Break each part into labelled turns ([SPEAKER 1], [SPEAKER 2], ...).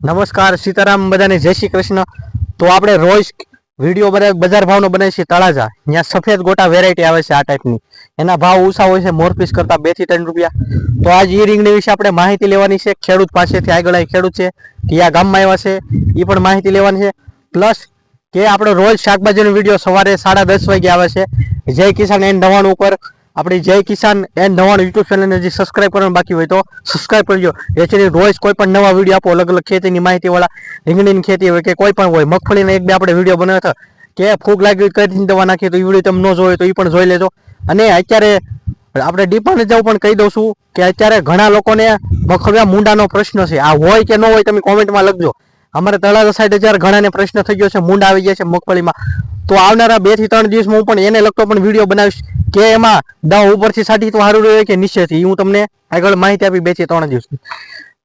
[SPEAKER 1] નમસ્કાર, સીતારામ બધાને, જય શ્રી કૃષ્ણ. તો આપણે રોજ વીડિયો બજાર ભાવનો બનાવીએ છીએ તળાજા. ત્યાં સફેદ ગોટા વેરાયટી આવે છે આ ટાઈપની એના ભાવ ઓછા હોય છે મોરપીસ કરતાં બેથી ત્રણ રૂપિયા. તો આજ ઈ રીંગણી વિશે આપણે માહિતી લેવાની છે. ખેડૂત પાસેથી આગળ ખેડૂત છે કયા ગામમાં આવ્યા છે એ પણ માહિતી લેવાની છે. પ્લસ કે આપણો રોજ શાકભાજીનો વીડિયો સવારે સાડા દસ વાગે આવે છે. જય કિસાન એન નવાણું ઉપર. આપણી જય કિસાન એન નવાણું યુટ્યુબ ચેનલને જે સબસ્ક્રાઇબ કરવાનું બાકી હોય તો સબસ્ક્રાઇબ કરજો. જેથી રોજ કોઈ પણ નવા વીડિયો આપો અલગ અલગ ખેતીની માહિતીવાળા, રીંગણીની ખેતી હોય કે કોઈ પણ હોય, મગફળીના એક બે આપણે વીડિયો બનાવ્યો હતો, કે ફૂગ લાગી કઈ રીતની દવા નાખી તો એ વીડિયો તમે ન જોયો તો એ પણ જોઈ લેજો. અને અત્યારે આપણે ડીપાને જવું પણ કહી દઉં છું કે અત્યારે ઘણા લોકોને મગફળીના મૂંડાનો પ્રશ્ન છે. આ હોય કે ન હોય તમે કોમેન્ટમાં લખજો. અમારે તળાજા સાઈડ અત્યારે ઘણાને પ્રશ્ન થઈ ગયો છે, મૂંડ આવી ગયા છે મગફળીમાં, તો આવનારા બેથી ત્રણ દિવસમાં હું પણ એને લગતો પણ વીડિયો બનાવીશ કે એમાં દવા ઉપરથી સાટી તો સારું રહે કે નિશ્ચયથી હું તમને આગળ માહિતી આપી બેથી ત્રણ દિવસ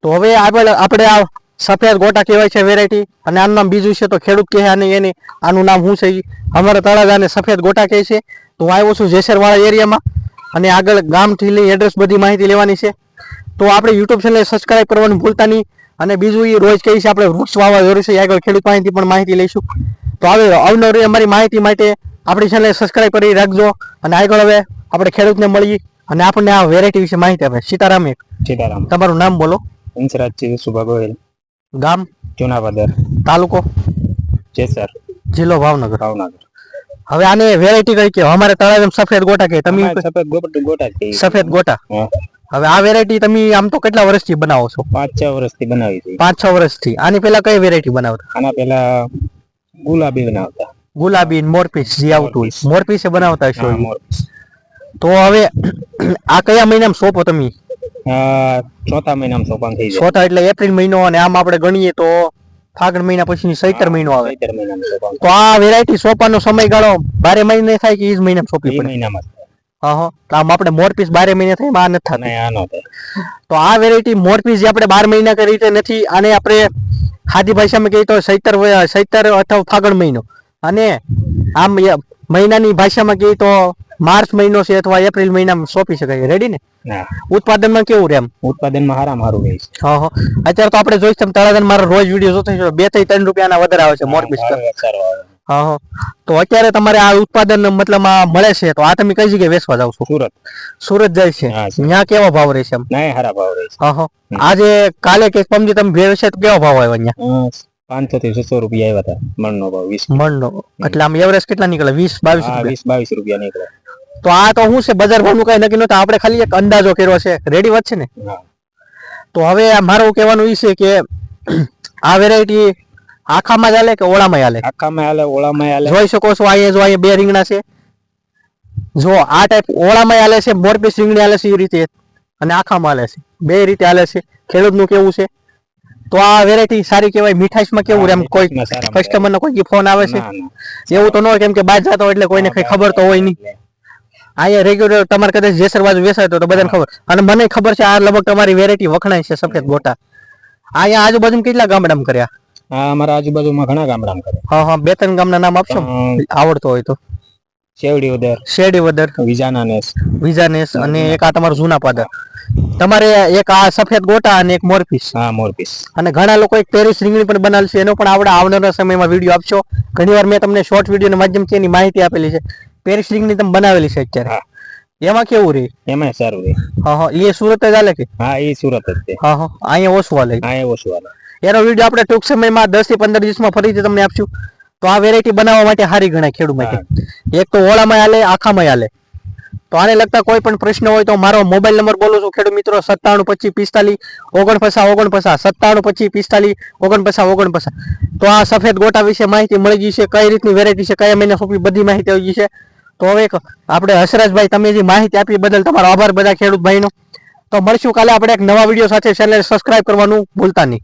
[SPEAKER 1] તો હવે આગળ આપણે આ સફેદ ગોટા કહેવાય છે વેરાયટી અને આનું નામ બીજું છે તો ખેડૂત કહે અને એની, આનું નામ શું છે અમારા તળાજાને સફેદ ગોટા કહે છે. તો હું આવ્યો છું જેસરવાળા એરિયામાં, અને આગળ ગામથી લઈ એડ્રેસ બધી માહિતી લેવાની છે. તો આપણે યુટ્યુબ ચેનલ સબસ્ક્રાઈબ કરવાનું ભૂલતા નહીં. અને બીજું એ રોજ કહીશ આપણે વૃક્ષ વાવવા જરૂરી છે આગળ ખેડૂત પાસેથી પણ માહિતી લઈશું. તો હવે અવનવી અમારી માહિતી માટે આપણી ચેનલ સબસ્ક્રાઈબ કરી રાખજો અને આગળ હવે આપણે ખેડૂતને મળીએ અને આપણને આ વેરાયટી વિશે માહિતી આપે. સીતારામ એક.
[SPEAKER 2] સીતારામ.
[SPEAKER 1] તમારું નામ બોલો.
[SPEAKER 2] હંસરાજજી સુભા ગોયલ
[SPEAKER 1] ગામ?
[SPEAKER 2] જુનાપદર
[SPEAKER 1] તાલુકો?
[SPEAKER 2] જેસર.
[SPEAKER 1] જિલ્લો ભાવનગર.
[SPEAKER 2] ભાવનગર.
[SPEAKER 1] હવે આને વેરાયટી કઈ કે અમારે તળાજામાં સફેદ ગોટા કે તમે
[SPEAKER 2] સફેદ ગોટા
[SPEAKER 1] સફેદ ગોટા. હવે આ વેરાયટી તમે આમ તો કેટલા વર્ષથી બનાવો છો?
[SPEAKER 2] પાંચ છ વર્ષથી બનાવી છે
[SPEAKER 1] પાંચ છ વર્ષથી. આની પેલા કઈ વેરાયટી બનાવતા?
[SPEAKER 2] આના પેલા ગુલાબી બનાવતા.
[SPEAKER 1] ગુલાબી મોરપીસ જે આવતું હોય મોરપીસે બનાવતા.
[SPEAKER 2] મોર.
[SPEAKER 1] તો હવે આ કયા મહિનામાં સોંપો તમે?
[SPEAKER 2] ચોથા મહિનામાં સોપાન થઈ જાય.
[SPEAKER 1] ચોથા એટલે એપ્રિલ મહિનો અને આમ આપણે ગણીએ તો ફાગણ મહિના પછી સૈતર મહિનો આવે. તો આ વેરાયટી સોંપવાનો સમયગાળો બારે મહિને થાય કે ઈ જ મહિનામાં
[SPEAKER 2] સોંપી
[SPEAKER 1] પડે?
[SPEAKER 2] મહિનામાં
[SPEAKER 1] હા તો આમ આપણે મોરપીસ બારે મહિને થાય આ નથી થતું.
[SPEAKER 2] અને આ નો થાય.
[SPEAKER 1] તો આ વેરાયટી મોરપીસ જે આપણે બાર મહિના કરી રીતે નથી આને આપણે ખાદી ભાષામાં કહીએ તો સૈતર સૈતર અથવા ફાગણ મહિનો. અને આમ મહિનાની ભાષામાં કહીએ તો માર્ચ મહિનો છે અથવા એપ્રિલ મહિનામાં સોંપી શકાય. રેડી ને? ઉત્પાદનમાં કેવું રહે એમ
[SPEAKER 2] ઉત્પાદનમાં હારામ હારું રહે છે.
[SPEAKER 1] હા હા અત્યારે તો આપણે જોઈશું તળાદન મારો રોજ વીડિયો જોતો બેથી ત્રણ રૂપિયાના વધારે આવે છે મોરપીસ
[SPEAKER 2] સારો.
[SPEAKER 1] હા. તો અત્યારે તમારે આ ઉત્પાદન મતલબ આ મળે છે તો આ તમે કઈ જગ્યાએ વેચવા જાવ છો?
[SPEAKER 2] સુરત.
[SPEAKER 1] સુરત જાય છે. ત્યાં કેવો ભાવ રહેશે એમ?
[SPEAKER 2] ના હારા ભાવ રહે છે
[SPEAKER 1] હા. આજે કાલે કે સમજી તમે ભેળ છે તો કેવો ભાવ આવ્યો અહીંયા
[SPEAKER 2] પાંચસો થી છસો રૂપિયા આવ્યા હતા મણનો ભાવ વીસ.
[SPEAKER 1] મણનો. એટલે આમ એવરેજ કેટલા નીકળે? વીસ બાવીસ
[SPEAKER 2] વીસ બાવીસ રૂપિયા નીકળે.
[SPEAKER 1] તો આ તો શું છે? બજાર ભાવનું કઈ નક્કી નતું આપણે ખાલી એક અંદાજો કર્યો છે. રેડી વાત છે ને? તો હવે મારું કહેવાનું એ છે કે આ વેરાયટી આખામાં ચાલે કે ઓળામાં ચાલે
[SPEAKER 2] આખામાં હાલે ઓળામાં હાલે.
[SPEAKER 1] જોઈ શકો છો અહીંયા જો અહીંયા બે રીંગણા છે. જો આ ટાઈપ ઓળામાં હાલે છે મોરપીસ રીંગણી હાલે છે એ રીતે. અને આખામાં હાલે છે. બે રીતે હાલે છે. ખેડૂતનું કેવું છે? તો આ વેરાયટી સારી કહેવાય મીઠાઈમાં કેવું એમ કોઈ
[SPEAKER 2] કસ્ટમરનો
[SPEAKER 1] કસ્ટમર નો કોઈ ફોન આવે છે. એવું તો ન હોય કેમ કે બહાર જતો હોય એટલે કોઈને કઈ ખબર તો હોય નહીં. અહીંયા રેગ્યુલર તમારે કદાચ જેસર બાજુ વેસાય તો બધાને ખબર. અને મને ખબર છે આ લગભગ તમારી વેરાયટી વખણાય છે સફેદ ગોટા. અહીંયા આજુબાજુ કેટલા ગામડામાં કર્યા?
[SPEAKER 2] હા અમારા આજુબાજુમાં ઘણા ગામડામાં કરે.
[SPEAKER 1] હા હા બે ત્રણ ગામના નામ આપશો? આવડતો હોય તો.
[SPEAKER 2] શેવડી ઉદર.
[SPEAKER 1] શેરડી ઉદર.
[SPEAKER 2] વિજાના નેસ.
[SPEAKER 1] વિઝાનેસ અને એક આ તમારું જૂના પાદર. તમારે એક આ સફેદ ગોટા અને એક મોરપીસ
[SPEAKER 2] હા મોરપીસ
[SPEAKER 1] અને ઘણા લોકો એક પેરિસ રીંગણી પણ બનાવશે એનો પણ આપણે આવનારા સમયમાં વીડિયો આપશો. ઘણીવાર મેં તમને શોર્ટ વીડિયો માધ્યમથી એની માહિતી આપેલી છે. પેરિસ રીંગણી તમે બનાવેલી છે અત્યારે.
[SPEAKER 2] હા.
[SPEAKER 1] એમાં કેવું રે?
[SPEAKER 2] એમાં સારું રે.
[SPEAKER 1] હા હા એ સુરત જ હાલે કે?
[SPEAKER 2] હા એ સુરત જ છે.
[SPEAKER 1] હા હા અહીંયા ઓછું હાલે.
[SPEAKER 2] અહીંયા ઓછું હાલે.
[SPEAKER 1] એનો વીડિયો આપણે ટૂંક સમયમાં દસથી પંદર દિવસમાં ફરીથી તમને આપશું. તો આ વેરાયટી બનાવવા માટે સારી ગણાય ખેડૂત માટે. એક તો ઓળામાં હાલે આખામાં હાલે. તો આને લગતા કોઈ પણ પ્રશ્ન હોય તો મારો મોબાઈલ નંબર બોલું છું ખેડૂત મિત્રો સત્તાણું પચીસ પિસ્તાલીસ ઓગણપચાસ ઓગણપચાસ સત્તાણું પચીસ પિસ્તાલીસ ઓગણપચાસ ઓગણપચાસ. તો આ સફેદ ગોટા વિશે માહિતી મળી ગઈ છે કઈ રીતની વેરાયટી છે કયા મહિના સોંપી બધી માહિતી આવી ગઈ છે. તો હવે આપણે હસરાજભાઈ તમે જે માહિતી આપી બદલ તમારો આભાર બધા ખેડૂત ભાઈનો. તો મળશું કાલે આપણે એક નવા વીડિયો સાથે. ચેનલ સબસ્ક્રાઇબ કરવાનું ભૂલતા નહીં.